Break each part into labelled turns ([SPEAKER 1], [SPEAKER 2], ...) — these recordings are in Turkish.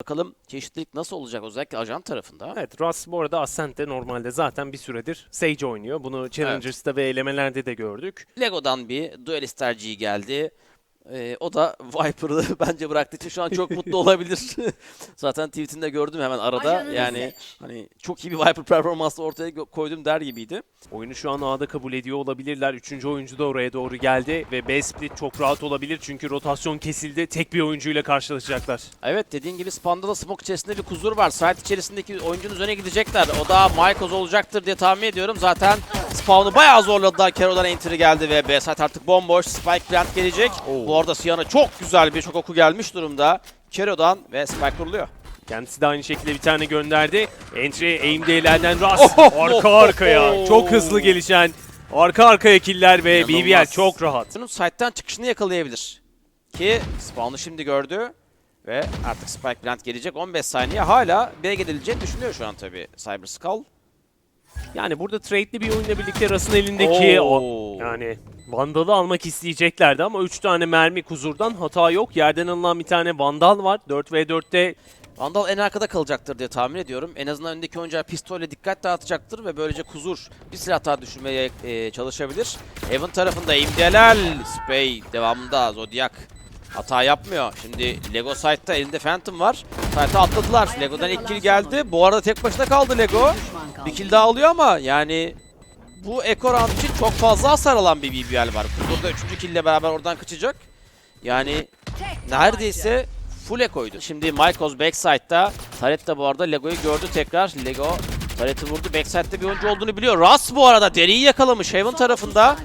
[SPEAKER 1] Bakalım çeşitlilik nasıl olacak özellikle ajan tarafında.
[SPEAKER 2] Evet Russ bu arada Ascent'te normalde zaten bir süredir Sage oynuyor. Bunu Challengers'ta ve elemelerde de gördük.
[SPEAKER 1] Lego'dan bir duelist tercihi geldi. Ee, o da Viper'ı bence bıraktığı için şu an çok mutlu olabilir. Zaten tweetinde gördüm hemen arada.
[SPEAKER 3] Ajanını
[SPEAKER 1] Yani hani çok iyi bir Viper performansı ortaya koydum der gibiydi.
[SPEAKER 2] Oyunu şu an A'da kabul ediyor olabilirler. Üçüncü oyuncu da oraya doğru geldi ve B split çok rahat olabilir çünkü rotasyon kesildi. Tek bir oyuncuyla karşılaşacaklar.
[SPEAKER 1] Evet dediğin gibi Spanda da smoke içerisinde bir kuzur var. Site içerisindeki oyuncunun üzerine gidecekler. O da Mykoz olacaktır diye tahmin ediyorum. Zaten spawn'u bayağı zorladılar. Kero'dan entry geldi ve B site artık bomboş. Spike plant gelecek. Bu arada Siyan'a çok güzel bir şok oku gelmiş durumda. Kero'dan ve Spike kuruluyor.
[SPEAKER 2] Kendisi de aynı şekilde bir tane gönderdi. Entry aim'de ilerden Russ.
[SPEAKER 1] Oh,
[SPEAKER 2] arka
[SPEAKER 1] oh,
[SPEAKER 2] arkaya.
[SPEAKER 1] oh.
[SPEAKER 2] Çok hızlı gelişen arka arkaya killer ve
[SPEAKER 1] İnanılmaz.
[SPEAKER 2] BBL çok rahat.
[SPEAKER 1] Bunun site'den çıkışını yakalayabilir. Ki spawn'u şimdi gördü. Ve artık Spike plant gelecek. 15 saniye hala B'ye gidileceğini düşünüyor şu an tabii Cyber Skull.
[SPEAKER 2] Yani burada trade'li bir oyunla birlikte Russ'ın elindeki
[SPEAKER 1] Oo.
[SPEAKER 2] o yani Vandal'ı almak isteyeceklerdi ama 3 tane mermi kuzurdan hata yok. Yerden alınan bir tane Vandal var. 4v4'te
[SPEAKER 1] Vandal en arkada kalacaktır diye tahmin ediyorum. En azından öndeki oyuncuya pistolle dikkat dağıtacaktır ve böylece Kuzur bir silah daha düşürmeye e, çalışabilir. Evan tarafında imdelal. Spey devamında Zodiac hata yapmıyor. Şimdi Lego site'da elinde Phantom var. Site'a atladılar. Lego'dan ilk kill geldi. Bu arada tek başına kaldı Lego. Bir kill daha alıyor ama yani bu Eko round için çok fazla hasar alan bir BBL var. Kuzur da 3. kill ile beraber oradan kaçacak. Yani neredeyse full ekoydu. Şimdi Mykoz backside'da. Taret de bu arada Lego'yu gördü tekrar. Lego Taret'i vurdu. Backside'de bir oyuncu olduğunu biliyor. Ras bu arada deriyi yakalamış Heaven tarafında.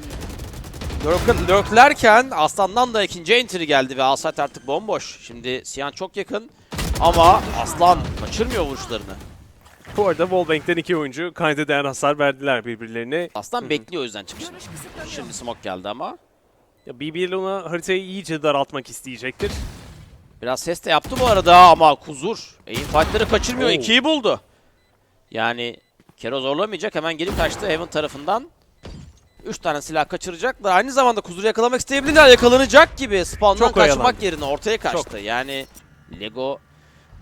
[SPEAKER 1] Lurklerken Aslan'dan da ikinci entry geldi ve Asat artık bomboş. Şimdi Siyan çok yakın ama Aslan kaçırmıyor vuruşlarını.
[SPEAKER 2] Bu arada Wallbank'ten iki oyuncu kayda değer hasar verdiler birbirlerine.
[SPEAKER 1] Aslan bekliyor o yüzden çıkışını. Şimdi smoke geldi ama.
[SPEAKER 2] Ya BBL ona haritayı iyice daraltmak isteyecektir.
[SPEAKER 1] Biraz ses de yaptı bu arada ama Kuzur aim fight'ları kaçırmıyor.
[SPEAKER 2] Oo.
[SPEAKER 1] ikiyi buldu. Yani Kero zorlamayacak. Hemen gelip kaçtı Heaven tarafından. 3 tane silah kaçıracaklar. Aynı zamanda Kuzur'u yakalamak isteyebilirler. Yakalanacak gibi. Spawn'dan
[SPEAKER 2] Çok
[SPEAKER 1] kaçmak
[SPEAKER 2] oyalandı.
[SPEAKER 1] yerine ortaya kaçtı. Yani Lego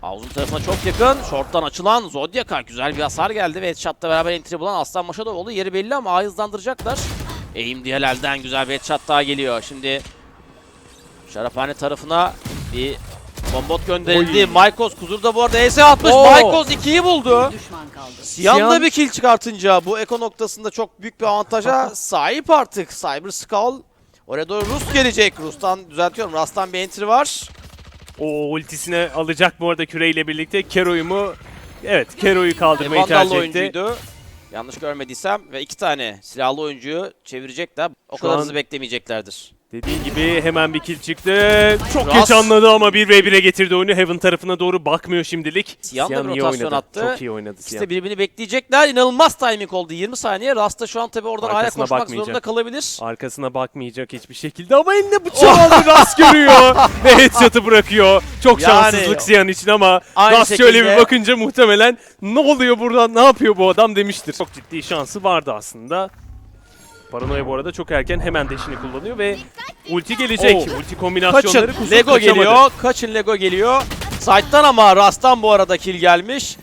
[SPEAKER 1] Avuzun tarafına çok yakın. Short'tan açılan Zodiac'a güzel bir hasar geldi ve headshot'la beraber entry bulan Aslan Maşadoğlu yeri belli ama A'yı hızlandıracaklar. Aim Diyelal'den güzel bir headshot daha geliyor. Şimdi Şaraphane tarafına bir bombot gönderildi. Maykos Kuzur da bu arada ES atmış.
[SPEAKER 2] Oo.
[SPEAKER 1] Maykos 2'yi buldu.
[SPEAKER 3] Düşman kaldı.
[SPEAKER 1] Siyan da bir kill çıkartınca bu eko noktasında çok büyük bir avantaja sahip artık. Cyber Skull. Oraya doğru Rus gelecek. Rus'tan düzeltiyorum. Rust'tan bir entry var.
[SPEAKER 2] O ultisine alacak bu arada küreyle birlikte. Kero'yu mu? Evet Kero'yu
[SPEAKER 1] E,
[SPEAKER 2] kaldırmayı
[SPEAKER 1] Vandal'lı
[SPEAKER 2] tercih etti.
[SPEAKER 1] oyuncuydu. Yanlış görmediysem ve iki tane silahlı oyuncuyu çevirecekler. O
[SPEAKER 2] Şu
[SPEAKER 1] kadar
[SPEAKER 2] an-
[SPEAKER 1] hızlı beklemeyeceklerdir.
[SPEAKER 2] Dediğin gibi hemen bir kill çıktı. Çok
[SPEAKER 1] Ras-
[SPEAKER 2] geç anladı ama 1v1'e getirdi oyunu. Heaven tarafına doğru bakmıyor şimdilik.
[SPEAKER 1] Siyan da rotasyon
[SPEAKER 2] oynadı.
[SPEAKER 1] attı.
[SPEAKER 2] Çok iyi oynadı Siyan.
[SPEAKER 1] de birbirini bekleyecekler. İnanılmaz timing oldu. 20 saniye. Rasta şu an tabii oradan hala koşmak
[SPEAKER 2] bakmayacak.
[SPEAKER 1] zorunda kalabilir.
[SPEAKER 2] Arkasına bakmayacak hiçbir şekilde ama eline bıçağı aldı. Ras görüyor ve headshot'ı bırakıyor. Çok
[SPEAKER 1] Yani-
[SPEAKER 2] şanssızlık Siyan için ama
[SPEAKER 1] Aynı
[SPEAKER 2] şöyle bir bakınca muhtemelen ne oluyor buradan ne yapıyor bu adam demiştir. Çok ciddi şansı vardı aslında. Paranoya bu arada çok erken hemen deşini kullanıyor ve ulti gelecek.
[SPEAKER 1] Oo.
[SPEAKER 2] Ulti kombinasyonları
[SPEAKER 1] Kaçın.
[SPEAKER 2] kusur
[SPEAKER 1] Lego
[SPEAKER 2] kaçamadı.
[SPEAKER 1] geliyor. Kaçın Lego geliyor. Side'dan ama Rast'tan bu arada kill gelmiş.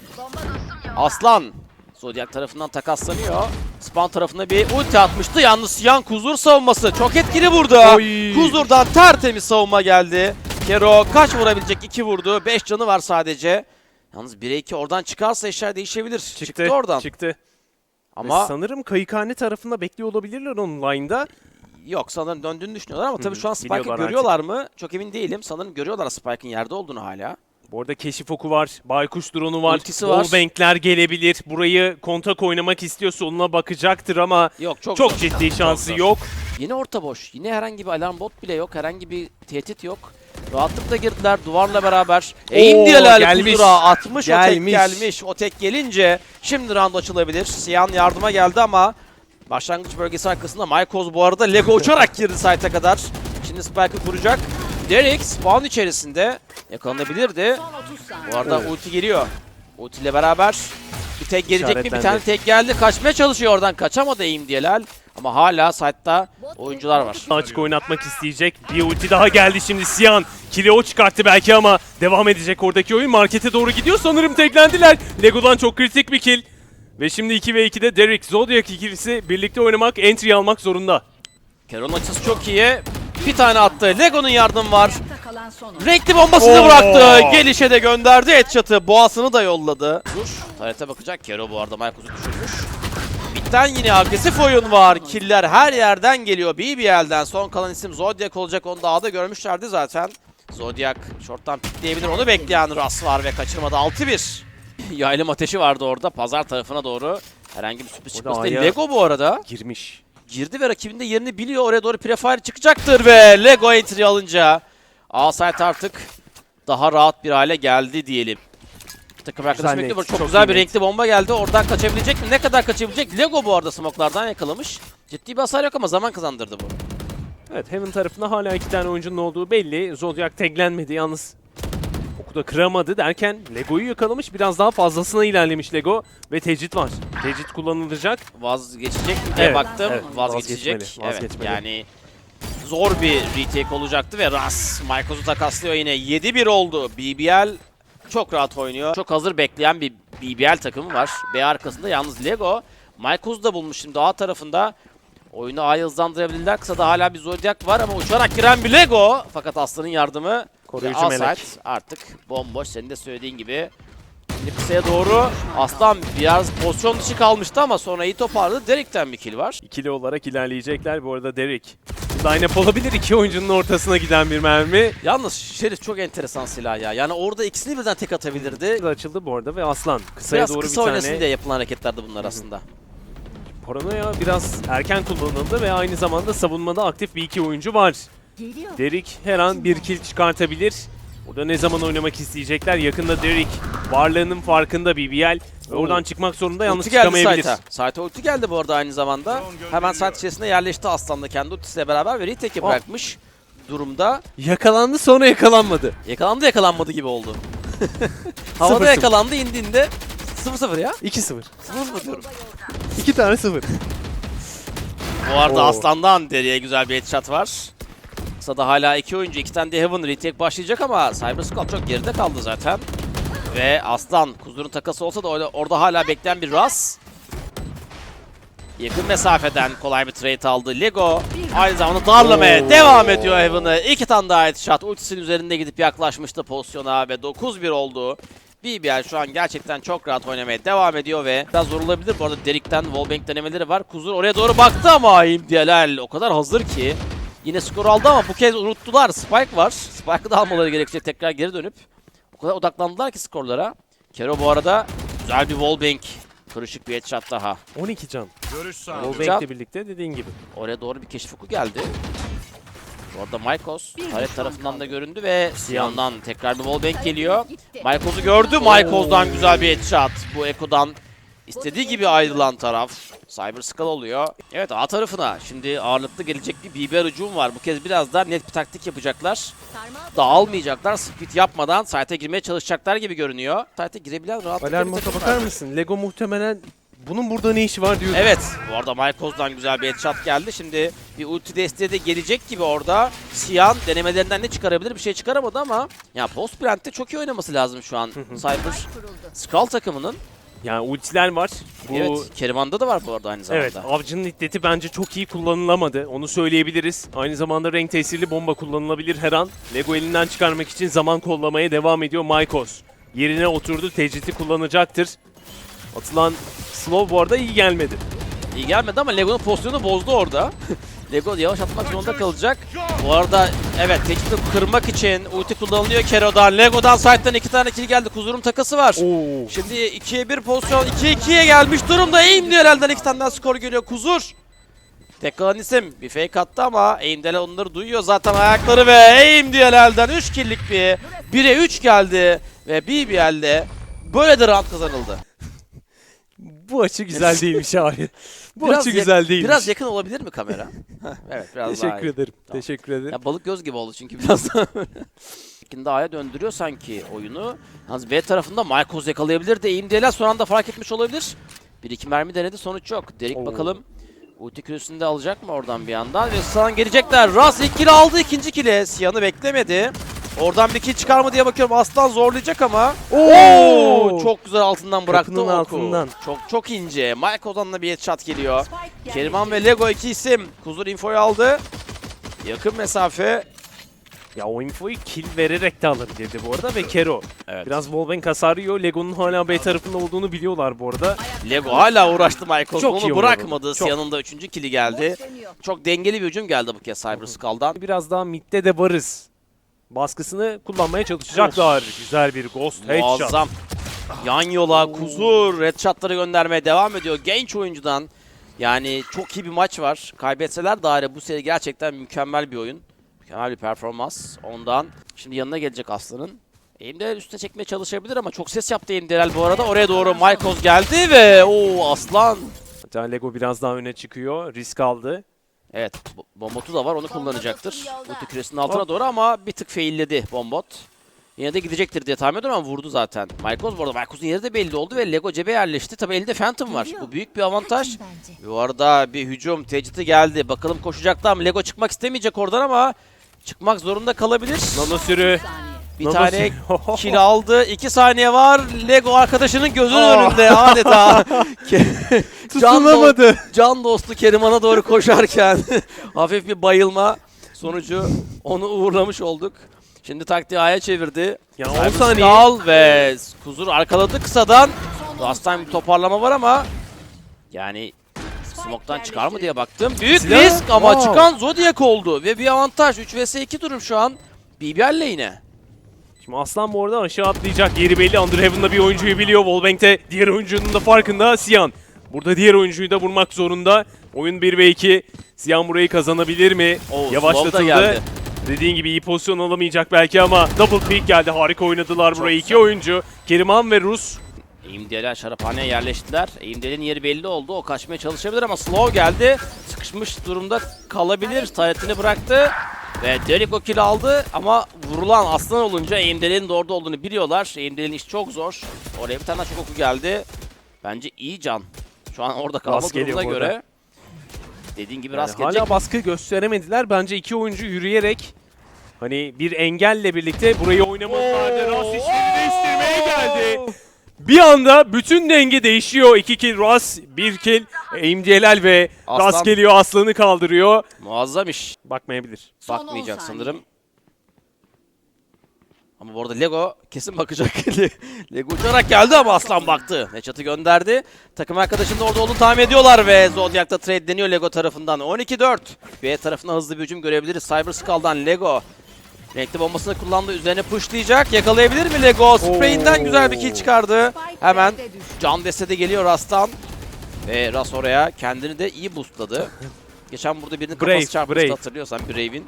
[SPEAKER 1] Aslan Zodiac tarafından takaslanıyor. Spawn tarafına bir ulti atmıştı. Yalnız Siyan Kuzur savunması çok etkili burada.
[SPEAKER 2] Oy.
[SPEAKER 1] Kuzur'dan tertemiz savunma geldi. Kero kaç vurabilecek? 2 vurdu. 5 canı var sadece. Yalnız 1'e 2 oradan çıkarsa işler değişebilir. Çıktı,
[SPEAKER 2] Çıktı,
[SPEAKER 1] oradan.
[SPEAKER 2] Çıktı.
[SPEAKER 1] Ama
[SPEAKER 2] sanırım kayıkhane tarafında bekliyor olabilirler onun line'da.
[SPEAKER 1] yok sanırım döndüğünü düşünüyorlar ama tabii şu an Spike'ı
[SPEAKER 2] biliyorlar
[SPEAKER 1] görüyorlar mı? Çok emin değilim. Sanırım görüyorlar Spike'ın yerde olduğunu hala.
[SPEAKER 2] Bu arada keşif oku var, baykuş drone'u var,
[SPEAKER 1] Ultisi var.
[SPEAKER 2] wallbankler gelebilir. Burayı kontak oynamak istiyor, soluna bakacaktır ama
[SPEAKER 1] Yok çok
[SPEAKER 2] çok
[SPEAKER 1] zor.
[SPEAKER 2] ciddi şansı
[SPEAKER 1] zor.
[SPEAKER 2] yok.
[SPEAKER 1] Yine orta boş. Yine herhangi bir alarm bot bile yok. Herhangi bir tehdit yok. Rahatlıkla girdiler duvarla beraber. Eğim diyeler
[SPEAKER 2] gelmiş.
[SPEAKER 1] Kuzur'a atmış o tek
[SPEAKER 2] Gelmiş.
[SPEAKER 1] gelmiş. O tek gelince şimdi round açılabilir. Siyan yardıma geldi ama başlangıç bölgesi arkasında Mykoz bu arada Lego uçarak girdi site'e kadar. Şimdi Spike'ı kuracak. Derek spawn içerisinde yakalanabilirdi.
[SPEAKER 3] Son 30 saniye.
[SPEAKER 1] Bu arada ulti geliyor. Ulti ile beraber bir tek gelecek mi? Bir tane tek geldi. Kaçmaya çalışıyor oradan. Kaçamadı Eğim Diyelal. Ama hala site'da oyuncular var.
[SPEAKER 2] Açık oynatmak isteyecek. Bir ulti daha geldi şimdi Siyan. kili o çıkarttı belki ama devam edecek oradaki oyun. Markete doğru gidiyor. Sanırım teklendiler. Lego'dan çok kritik bir kill. Ve şimdi 2 ve 2'de Derek Zodiac ikilisi birlikte oynamak, entry almak zorunda.
[SPEAKER 1] Keron açısı çok iyi. Bir tane attı. Lego'nun yardım var. Renkli bombasını
[SPEAKER 2] Oo.
[SPEAKER 1] bıraktı. Gelişe de gönderdi headshot'ı. Boğasını da yolladı. Dur. Tarete bakacak. Kero bu arada Marcus'u düşürmüş. Bitten yine agresif oyun var. Killer her yerden geliyor. BBL'den son kalan isim Zodiac olacak. Onu daha da görmüşlerdi zaten. Zodiac shorttan pikleyebilir. Onu bekleyen Ras var ve kaçırmadı. 6-1. Yaylım ateşi vardı orada. Pazar tarafına doğru. Herhangi bir sürpriz çıkması değil. Lego bu arada
[SPEAKER 2] Girmiş.
[SPEAKER 1] girdi ve rakibinde yerini biliyor. Oraya doğru prefire çıkacaktır ve Lego entry alınca Asayt artık daha rahat bir hale geldi diyelim. Takım arkadaşı bekliyor. Çok,
[SPEAKER 2] çok
[SPEAKER 1] güzel bir
[SPEAKER 2] net.
[SPEAKER 1] renkli bomba geldi. Oradan kaçabilecek mi? Ne kadar kaçabilecek? Lego bu arada smoke'lardan yakalamış. Ciddi bir hasar yok ama zaman kazandırdı bu.
[SPEAKER 2] Evet Heaven tarafında hala iki tane oyuncunun olduğu belli. Zodiac taglenmedi yalnız. Oku da kıramadı derken Lego'yu yakalamış. Biraz daha fazlasına ilerlemiş Lego. Ve tecrit var. Tecrit kullanılacak.
[SPEAKER 1] Vazgeçecek mi diye
[SPEAKER 2] Evet,
[SPEAKER 1] baktım.
[SPEAKER 2] evet.
[SPEAKER 1] Vazgeçecek.
[SPEAKER 2] Vazgeçmeli,
[SPEAKER 1] Evet,
[SPEAKER 2] vazgeçmeli.
[SPEAKER 1] yani zor bir retake olacaktı ve Ras Marcos'u takaslıyor yine. 7-1 oldu. BBL çok rahat oynuyor. Çok hazır bekleyen bir BBL takımı var. B arkasında yalnız Lego. Marcos'u da bulmuş şimdi A tarafında. Oyunu A'ya hızlandırabilirler. Kısa da hala bir Zodiac var ama uçarak giren bir Lego. Fakat Aslan'ın yardımı
[SPEAKER 2] Koruyucu
[SPEAKER 1] ve A
[SPEAKER 2] melek.
[SPEAKER 1] artık bomboş. Senin de söylediğin gibi Şimdi kısaya doğru Aslan biraz pozisyon dışı kalmıştı ama sonra iyi toparladı. Derek'ten bir kill var.
[SPEAKER 2] İkili olarak ilerleyecekler. Bu arada Derek. Line-up olabilir. iki oyuncunun ortasına giden bir mermi.
[SPEAKER 1] Yalnız Şerif çok enteresan silah ya. Yani orada ikisini birden tek atabilirdi.
[SPEAKER 2] Açıldı bu arada ve Aslan. Kısaya
[SPEAKER 1] Biraz
[SPEAKER 2] doğru
[SPEAKER 1] kısa
[SPEAKER 2] bir
[SPEAKER 1] oynasın
[SPEAKER 2] tane.
[SPEAKER 1] diye yapılan hareketlerdi bunlar aslında.
[SPEAKER 2] Paranoya biraz erken kullanıldı ve aynı zamanda savunmada aktif bir iki oyuncu var.
[SPEAKER 3] Geliyor.
[SPEAKER 2] Derek her an bir kill çıkartabilir. Burada ne zaman oynamak isteyecekler? Yakında Derek varlığının farkında BBL. Ve oradan çıkmak zorunda yalnız
[SPEAKER 1] ulti geldi
[SPEAKER 2] çıkamayabilir.
[SPEAKER 1] Sait'e. Sait'e ulti geldi bu arada aynı zamanda. Hemen Sait içerisinde yerleşti Aslan da kendi ultisiyle beraber ve retake'i
[SPEAKER 2] Oh.
[SPEAKER 1] bırakmış durumda.
[SPEAKER 2] Yakalandı sonra yakalanmadı.
[SPEAKER 1] Yakalandı yakalanmadı gibi oldu. Havada
[SPEAKER 2] Sıfır
[SPEAKER 1] yakalandı indiğinde 0-0 ya.
[SPEAKER 2] 2-0.
[SPEAKER 1] 0-0 diyorum.
[SPEAKER 2] 2 tane 0.
[SPEAKER 1] Bu arada
[SPEAKER 2] Oo.
[SPEAKER 1] Aslan'dan deriye güzel bir headshot var. Kısada hala iki oyuncu, iki tane de Heaven retake başlayacak ama Cyber Skull çok geride kaldı zaten. Ve Aslan, Kuzur'un takası olsa da orada, orada hala bekleyen bir Ras. Yakın mesafeden kolay bir trade aldı. Lego aynı zamanda darlamaya
[SPEAKER 2] Oo.
[SPEAKER 1] devam ediyor Heaven'ı. İki tane daha headshot. Ultisinin üzerinde gidip yaklaşmıştı pozisyona ve 9-1 oldu. BBL şu an gerçekten çok rahat oynamaya devam ediyor ve biraz zor olabilir. Bu arada Derik'ten wallbang denemeleri var. Kuzur oraya doğru baktı ama İmdialel o kadar hazır ki. Yine skor aldı ama bu kez unuttular. Spike var. Spike'ı da almaları gerekecek tekrar geri dönüp. O kadar odaklandılar ki skorlara. Kero bu arada güzel bir wallbang. Kırışık bir headshot daha.
[SPEAKER 2] 12 can.
[SPEAKER 4] Görüş sağ.
[SPEAKER 2] Wallbang'le birlikte dediğin gibi.
[SPEAKER 1] Oraya doğru bir keşif oku geldi. Bu arada Maykos Taret tarafından da göründü ve Siyan'dan tekrar bir wallbang geliyor. Maykos'u gördü. Maykos'dan güzel bir headshot. Bu Eko'dan istediği gibi ayrılan taraf. Cyber Skull oluyor. Evet A tarafına şimdi ağırlıklı gelecek bir BBR hücum var. Bu kez biraz daha net bir taktik yapacaklar. Dağılmayacaklar. Split yapmadan site'e girmeye çalışacaklar gibi görünüyor. Site'e girebilen rahatlıkla bir takım
[SPEAKER 2] bakar mısın? Lego muhtemelen bunun burada ne işi var diyor.
[SPEAKER 1] Evet. Bu arada Marcos'dan güzel bir headshot geldi. Şimdi bir ulti desteği de gelecek gibi orada. Siyan denemelerinden ne çıkarabilir? Bir şey çıkaramadı ama ya post brand'de çok iyi oynaması lazım şu an. Cyber Skull takımının.
[SPEAKER 2] Yani ultiler var. Bu
[SPEAKER 1] Evet. Keriman'da da var bu arada aynı zamanda.
[SPEAKER 2] Evet, avcının iddeti bence çok iyi kullanılamadı. Onu söyleyebiliriz. Aynı zamanda renk tesirli bomba kullanılabilir her an. Lego elinden çıkarmak için zaman kollamaya devam ediyor Maykos. Yerine oturdu, tecriti kullanacaktır. Atılan slow bu arada iyi gelmedi.
[SPEAKER 1] İyi gelmedi ama Lego'nun pozisyonu bozdu orada. Lego yavaş atmak zorunda kalacak. Bu arada evet tehdidi kırmak için ulti kullanılıyor Kero'dan. Lego'dan side'den iki tane kill geldi. Kuzur'un takası var.
[SPEAKER 2] Oo.
[SPEAKER 1] Şimdi 2'ye 1 pozisyon 2-2'ye gelmiş durumda. Aim diyor elden iki tane daha skor geliyor. Kuzur. Tek kalan isim bir fake attı ama Aim'den onları duyuyor zaten ayakları ve Aim diyor elden 3 kill'lik bir 1'e 3 geldi ve BBL'de böyle de round kazanıldı.
[SPEAKER 2] Bu açı güzel değilmiş abi. Bu
[SPEAKER 1] Biraz
[SPEAKER 2] açı güzel değilmiş.
[SPEAKER 1] Biraz yakın olabilir mi kamera? Evet biraz daha
[SPEAKER 2] Teşekkür
[SPEAKER 1] iyi.
[SPEAKER 2] ederim.
[SPEAKER 1] Tamam.
[SPEAKER 2] Teşekkür ederim.
[SPEAKER 1] Ya balık göz gibi oldu çünkü biraz daha böyle. A'ya döndürüyor sanki oyunu. Yalnız B tarafında Marcos yakalayabilir de Aim diyeler son anda fark etmiş olabilir. Bir iki mermi denedi sonuç yok. Derik
[SPEAKER 2] Oo.
[SPEAKER 1] bakalım. Ulti kürüsünü de alacak mı oradan bir yandan? Ve sağdan gelecekler. Ras ilk kili aldı ikinci kili. Siyan'ı beklemedi. Oradan bir kill çıkar mı diye bakıyorum. Aslan zorlayacak ama.
[SPEAKER 2] Oo!
[SPEAKER 1] Çok güzel altından bıraktı
[SPEAKER 2] Kapının
[SPEAKER 1] oku.
[SPEAKER 2] altından.
[SPEAKER 1] Çok çok ince. Mike Ozan'la bir headshot geliyor. Keriman ve Lego iki isim. Kuzur infoyu aldı. Yakın mesafe.
[SPEAKER 2] Ya o infoyu kill vererek de alabilirdi bu arada ve Kero.
[SPEAKER 1] Evet.
[SPEAKER 2] Biraz Wallbang hasarı yiyor. Lego'nun hala B tarafında olduğunu biliyorlar bu arada.
[SPEAKER 1] Lego hala uğraştı Mike
[SPEAKER 2] Çok iyi
[SPEAKER 1] Onu
[SPEAKER 2] oynadı.
[SPEAKER 1] bırakmadı.
[SPEAKER 2] Çok.
[SPEAKER 1] Yanında üçüncü kili geldi. Çok dengeli bir hücum geldi bu kez Cyber Skull'dan.
[SPEAKER 2] Biraz daha midde de varız. Baskısını kullanmaya çalışacaklar. Güzel bir ghost headshot.
[SPEAKER 1] Muazzam. Yan yola Kuzur headshotları göndermeye devam ediyor. Genç oyuncudan. Yani çok iyi bir maç var. Kaybetseler dahi bu seri gerçekten mükemmel bir oyun. Mükemmel bir performans. Ondan. Şimdi yanına gelecek Aslan'ın. Eğimde üstüne çekmeye çalışabilir ama çok ses yaptı Eğimderel bu arada. Oraya doğru Maykos geldi ve o Aslan.
[SPEAKER 2] Hatta Lego biraz daha öne çıkıyor. Risk aldı.
[SPEAKER 1] Evet bo- bombotu da var onu kullanacaktır. Ulti küresinin altına doğru ama bir tık failledi bombot. Yine de gidecektir diye tahmin ediyorum ama vurdu zaten. Maykos bu arada Maykos'un yeri de belli oldu ve Lego cebe yerleşti. Tabi elde Phantom var. Bu büyük bir avantaj. Bu arada bir hücum tecidi geldi. Bakalım koşacaklar mı? Lego çıkmak istemeyecek oradan ama çıkmak zorunda kalabilir.
[SPEAKER 2] Nano sürü.
[SPEAKER 1] Bir
[SPEAKER 2] Nano
[SPEAKER 1] tane
[SPEAKER 2] sürü.
[SPEAKER 1] kill aldı. 2 saniye var. Lego arkadaşının gözünün
[SPEAKER 2] Aa.
[SPEAKER 1] önünde adeta. Ke- Can, do- can dostu Keriman'a doğru koşarken hafif bir bayılma sonucu onu uğurlamış olduk. Şimdi taktiği A'ya çevirdi.
[SPEAKER 2] Ya
[SPEAKER 1] Cyber
[SPEAKER 2] 10 saniye.
[SPEAKER 1] Skull ve Kuzur arkaladı kısadan. Last time bir toparlama var ama yani Smoke'tan çıkar mı diye baktım. Büyük
[SPEAKER 2] Silah.
[SPEAKER 1] risk ama
[SPEAKER 2] Wow.
[SPEAKER 1] çıkan Zodiac oldu ve bir avantaj. 3 vs 2 durum şu an. BBL yine.
[SPEAKER 2] Şimdi Aslan bu arada aşağı atlayacak. Yeri belli. Underhaven'da bir oyuncuyu biliyor. Wallbang'te diğer oyuncunun da farkında. Siyan. Burada diğer oyuncuyu da vurmak zorunda. Oyun 1 ve 2. Siyan burayı kazanabilir mi?
[SPEAKER 1] Oo,
[SPEAKER 2] Yavaşlatıldı.
[SPEAKER 1] geldi.
[SPEAKER 2] Dediğin gibi iyi pozisyon alamayacak belki ama double pick geldi. Harika oynadılar
[SPEAKER 1] Çok
[SPEAKER 2] burayı. iki
[SPEAKER 1] güzel.
[SPEAKER 2] oyuncu. Keriman ve Rus.
[SPEAKER 1] Eğimdeler şaraphaneye yerleştiler. Eğimdel'in yeri belli oldu. O kaçmaya çalışabilir ama slow geldi. Sıkışmış durumda kalabilir. Taretini bıraktı. Ve Derek kill aldı ama vurulan aslan olunca Eğimdel'in de orada olduğunu biliyorlar. Eğimdel'in iş çok zor. Oraya bir tane çok oku geldi. Bence iyi can. Şu an orada kalma
[SPEAKER 2] Rast
[SPEAKER 1] durumuna göre. Dediğin gibi
[SPEAKER 2] Yani
[SPEAKER 1] rast gelecek.
[SPEAKER 2] hala baskı gösteremediler. Bence iki oyuncu yürüyerek hani bir engelle birlikte burayı oynamadılardı. Ras işleri değiştirmeye geldi. Bir anda bütün denge değişiyor. 2 kill Ras, 1 kill Aim Celal ve
[SPEAKER 1] Aslan.
[SPEAKER 2] Ras geliyor aslanı kaldırıyor.
[SPEAKER 1] Muazzam iş.
[SPEAKER 2] Bakmayabilir.
[SPEAKER 3] Son on
[SPEAKER 1] Bakmayacak
[SPEAKER 3] saniye.
[SPEAKER 1] sanırım. Ama bu arada Lego kesin bakacak. Lego uçarak geldi ama Aslan baktı. Neçat'ı gönderdi. Takım arkadaşının orada olduğunu tahmin ediyorlar ve Zodiac'ta trade deniyor Lego tarafından. 12-4. B tarafına hızlı bir hücum görebiliriz. Cyber Skull'dan Lego. Renkli bombasını kullandı. Üzerine pushlayacak. Yakalayabilir mi Lego? Spray'inden güzel bir kill çıkardı. Hemen Can deste de geliyor Rast'tan. Ve Rast oraya kendini de iyi boostladı. Geçen burada birinin
[SPEAKER 2] Brave,
[SPEAKER 1] kafası çarpmıştı
[SPEAKER 2] Brave.
[SPEAKER 1] hatırlıyorsan Brave'in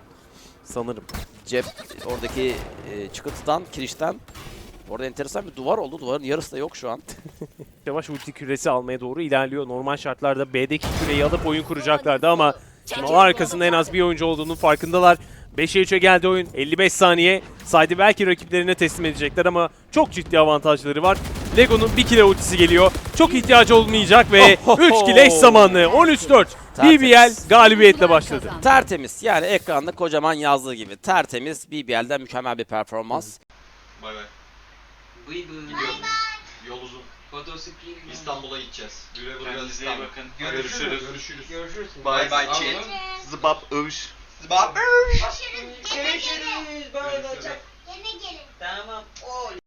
[SPEAKER 2] Sanırım.
[SPEAKER 1] cep oradaki e, çıkıntıdan, kirişten. Orada enteresan bir duvar oldu. Duvarın yarısı da yok şu an.
[SPEAKER 2] Yavaş ulti küresi almaya doğru ilerliyor. Normal şartlarda B'deki küreyi alıp oyun kuracaklardı ama şimdi arkasında en az bir oyuncu olduğunun farkındalar. 5'e 3'e geldi oyun. 55 saniye. Saydı belki rakiplerine teslim edecekler ama çok ciddi avantajları var. Lego'nun bir kile ultisi geliyor. Çok ihtiyacı olmayacak ve 3 kile eş zamanlı. 13-4. BBL galibiyetle başladı.
[SPEAKER 1] Tertemiz. Yani ekranda kocaman yazdığı gibi. Tertemiz. BBL'den mükemmel bir performans.
[SPEAKER 4] Bay bay.
[SPEAKER 5] Bıy bıy.
[SPEAKER 4] Gidiyorum. Yol uzun. İstanbul'a gideceğiz. Güle güle İstanbul.
[SPEAKER 5] bakın.
[SPEAKER 4] Görüşürüz. Görüşürüz.
[SPEAKER 5] Görüşürüz.
[SPEAKER 4] Bay bay chat. Zıbap övüş. Zıbap
[SPEAKER 5] Görüşürüz. Bay bay.
[SPEAKER 4] Görüşürüz.
[SPEAKER 5] Tamam. Oy.